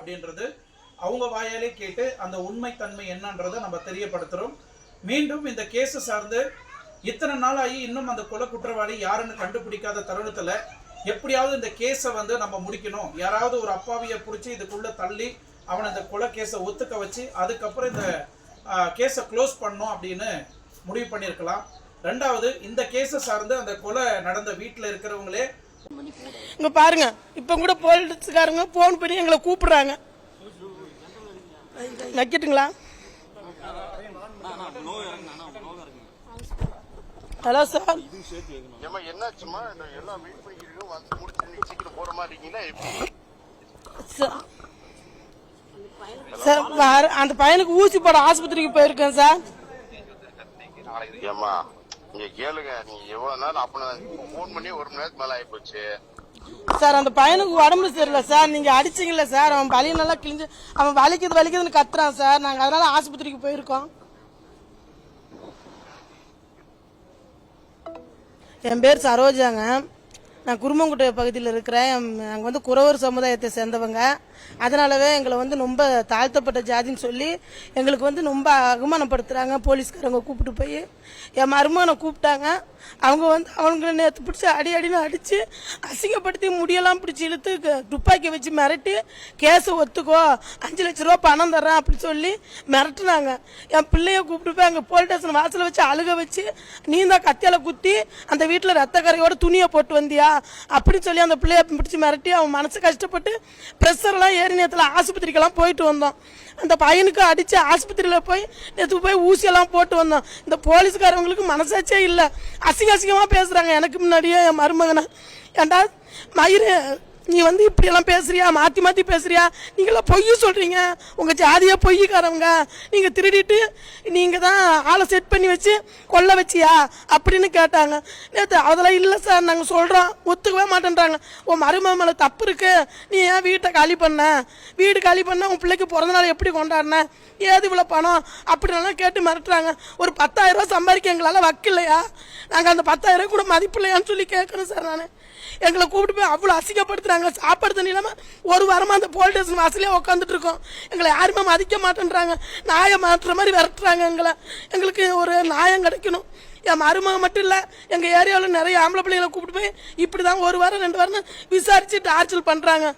அப்படின்றது அவங்க வாயாலே கேட்டு அந்த உண்மை தன்மை என்னன்றதை நம்ம தெரியப்படுத்துகிறோம் மீண்டும் இந்த கேஸை சார்ந்து இத்தனை நாள் இன்னும் அந்த குல குற்றவாளி யாருன்னு கண்டுபிடிக்காத தருணத்தில் எப்படியாவது இந்த கேஸை வந்து நம்ம முடிக்கணும். யாராவது ஒரு அப்பாவியை பிடிச்சி இதுக்குள்ளே தள்ளி அவனை இந்த குல கேஸை ஒத்துக்க வச்சு அதுக்கப்புறம் இந்த கேஸை க்ளோஸ் பண்ணோம் அப்படின்னு முடிவு பண்ணியிருக்கலாம். ரெண்டாவது இந்த கேஸை சார்ந்து அந்த கொலை நடந்த வீட்டில் இருக்கிறவங்களே இங்க பாருங்க இப்ப கூட போலீஸ்காரங்க போன் பண்ணி எங்களை கூப்பிடுறாங்க. வைக்கட்டுங்களா ஹலோ சார் என்னாச்சுமா நான் எல்லாம் வெயிட் பண்ணிக்கிட்டு வந்து முடிச்சு சீக்கிரம் போற மாதிரி இருக்கீங்களா? சார் அந்த பையனுக்கு ஊசி போட ஆஸ்பத்திரிக்கு போயிருக்கேன் சார் ஏம்மா நீங்க கேளுங்க. நீங்க எவ்வளவு நேரம் அப்ப மூணு மணி ஒரு மணி நேரத்துக்கு மேல ஆகி போச்சு சார் அந்த பையனுக்கு உடம்பு சரியில்லை சார். நீங்க அடிச்சீங்கல்ல சார். அவன் வலி நல்லா கிழிஞ்சு அவன் வலிக்குது வலிக்குதுன்னு கத்துறான் சார். நாங்க அதனால ஆஸ்பத்திரிக்கு போயிருக்கோம். என் பேர் சரோஜாங்க. நான் குருமங்குட்டை பகுதியில் இருக்கிறேன். நாங்கள் வந்து குறவர் சமுதாயத்தை சேர்ந்தவங்க. அதனாலவே எங்களை வந்து ரொம்ப தாழ்த்தப்பட்ட ஜாதின்னு சொல்லி எங்களுக்கு வந்து ரொம்ப அவமானப்படுத்துகிறாங்க போலீஸ்காரங்க கூப்பிட்டு போய் என் மருமகனை கூப்பிட்டாங்க. அவங்க வந்து அவங்க நேற்று பிடிச்சி அடி அடின்னு அடித்து அசிங்கப்படுத்தி முடியெல்லாம் பிடிச்சி இழுத்து துப்பாக்கி வச்சு மிரட்டி கேஸை ஒத்துக்கோ அஞ்சு லட்ச ரூபா பணம் தர்றேன் அப்படி சொல்லி மிரட்டினாங்க. என் பிள்ளைய கூப்பிட்டு போய் அங்கே போலீஸ் ஸ்டேஷன் வாசலில் வச்சு அழுக வச்சு நீ தான் கத்தியால் குத்தி அந்த வீட்டில் ரத்த கரையோட துணியை போட்டு வந்தியா? அப்படின்னு சொல்லி அந்த பிள்ளைய பிடிச்சி மிரட்டி அவன் மனசு கஷ்டப்பட்டு ப்ரெஷர்லாம் ஏறி நேரத்தில் ஆஸ்பத்திரிக்கெல்லாம் போயிட்டு வந்தோம் அந்த பையனுக்கு அடித்து ஆஸ்பத்திரியில் போய் நேற்று போய் ஊசியெல்லாம் போட்டு வந்தோம் இந்த போலீஸ்காரவங்களுக்கு மனசாச்சே இல்லை. அசிங்க அசிங்கமாக பேசுகிறாங்க எனக்கு முன்னாடியே என் மருமகனை. ஏன்டா மயிறு நீ வந்து இப்படியெல்லாம் பேசுறியா? மாற்றி மாற்றி பேசுறியா? நீங்களாம் பொய் சொல்கிறீங்க உங்கள் ஜாதியாக பொய்க்காரவங்க நீங்கள் திருடிட்டு நீங்கள் தான் ஆளை செட் பண்ணி வச்சு கொல்ல வச்சியா? அப்படின்னு கேட்டாங்க. நேற்று அதெல்லாம் இல்லை சார். நாங்கள் சொல்கிறோம் ஒத்துக்கவே மாட்டேன்றாங்க. உன் மருமக மேலே தப்பு இருக்கு. நீ ஏன் வீட்டை காலி பண்ண? வீடு காலி பண்ண உன் பிள்ளைக்கு பிறந்த நாள் எப்படி கொண்டாடின? ஏது இவ்வளோ பணம்? அப்படின்லாம் கேட்டு மிரட்டுறாங்க. ஒரு பத்தாயிரம் ரூபா சம்பாதிக்க எங்களால் வக்கில்லையா? நாங்கள் அந்த பத்தாயிரம் கூட மதிப்பு இல்லையான்னு சொல்லி கேட்குறோம் சார் நான். எங்களை கூப்பிட்டு போய் அவ்வளோ அசிங்கப்படுத்துறாங்க சாப்பாடு தண்ணி இல்லாமல் ஒரு வாரமாக அந்த போலீஸ் ஸ்டேஷன் வாசலே உட்காந்துட்டு இருக்கோம். எங்களை யாருமே மதிக்க மாட்டேன்றாங்க. நாயை மாற்றுற மாதிரி விரட்டுறாங்க எங்களை. எங்களுக்கு ஒரு நியாயம் கிடைக்கணும். என் மருமக மட்டும் இல்லை எங்கள் ஏரியாவில் நிறைய ஆம்பளை பிள்ளைகளை கூப்பிட்டு போய் இப்படி தான் ஒரு வாரம் ரெண்டு வாரம்னு விசாரித்து டார்ச்சல் பண்ணுறாங்க